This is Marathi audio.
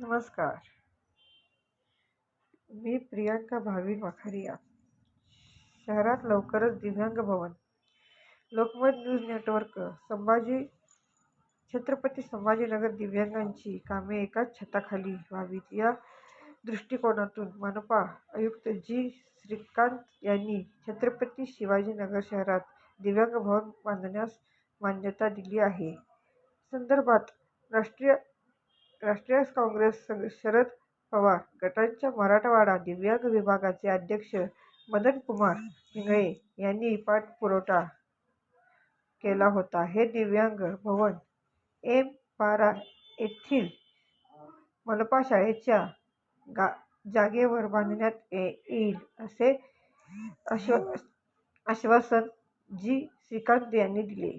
नमस्कार. मी प्रियांका भावी वाखारिया शहरात लवकरच दिव्यांग भवन. लोकमत न्यूज नेटवर्क संभाजी छत्रपती संभाजीनगर दिव्यांगांची कामे एकाच छताखाली व्हावीत. या दृष्टिकोनातून मनपा आयुक्त जी. श्रीकांत यांनी छत्रपती शिवाजीनगर शहरात दिव्यांग भवन बांधण्यास मान्यता दिली आहे. संदर्भात राष्ट्रीय राष्ट्रीय काँग्रेस शरद पवार गटाच्या मराठवाडा दिव्यांग विभागाचे अध्यक्ष मदनकुमार इंगळे यांनी पाठपुरावा केला होता. हे दिव्यांग भवन एम. बारा येथील मनपा शाळेच्या जागेवर बांधण्यात येईल असे आश्वासन जी. श्रीकांत यांनी दिले.